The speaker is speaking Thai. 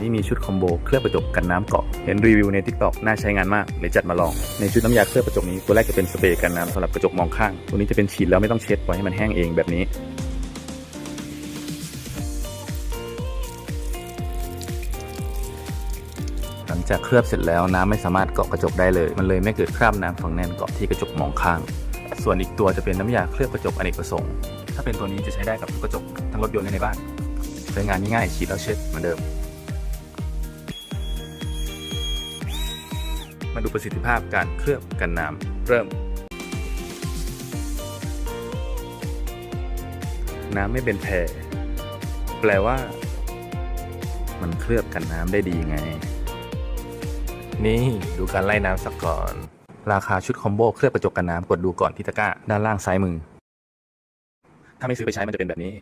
นี้มีชุดคอมโบเคลือบกระจกกันน้ำเกาะ เห็นรีวิวใน TikTok น่าใช้งานมากเลยจัดมาลอง ในชุดน้ำยาเคลือบกระจกนี้ตัวแรกจะเป็นสเปรย์กันน้ำสำหรับกระจกมองข้าง ตัวนี้จะเป็นฉีดแล้วไม่ต้องเช็ดปล่อยให้มันแห้งเองแบบนี้หลังจากเคลือบเสร็จแล้วน้ำไม่สามารถเกาะกระจกได้เลย มันเลยไม่เกิดคราบน้ำฝังแน่นเกาะที่กระจกมองข้าง ส่วนอีกตัวจะเป็นน้ำยาเคลือบกระจกอเนกประสงค์ ถ้าเป็นตัวนี้จะใช้ได้กับทุกกระจกทั้งรถยนต์และในบ้านใช้งานง่ายๆฉีดแล้วเช็ดเหมือนเดิม มาดูประสิทธิภาพการเคลือบกันน้ำเริ่ม น้ำไม่เป็นแพรแปลว่า มันเคลือบกันน้ำได้ดีไง นี่ดูการไล่น้ำสักก่อน ราคาชุดคอมโบเคลือบกระจกกันน้ำกดดูก่อนที่ตะกร้าด้านล่างซ้ายมือ ถ้าไม่ซื้อไปใช้มันจะเป็นแบบนี้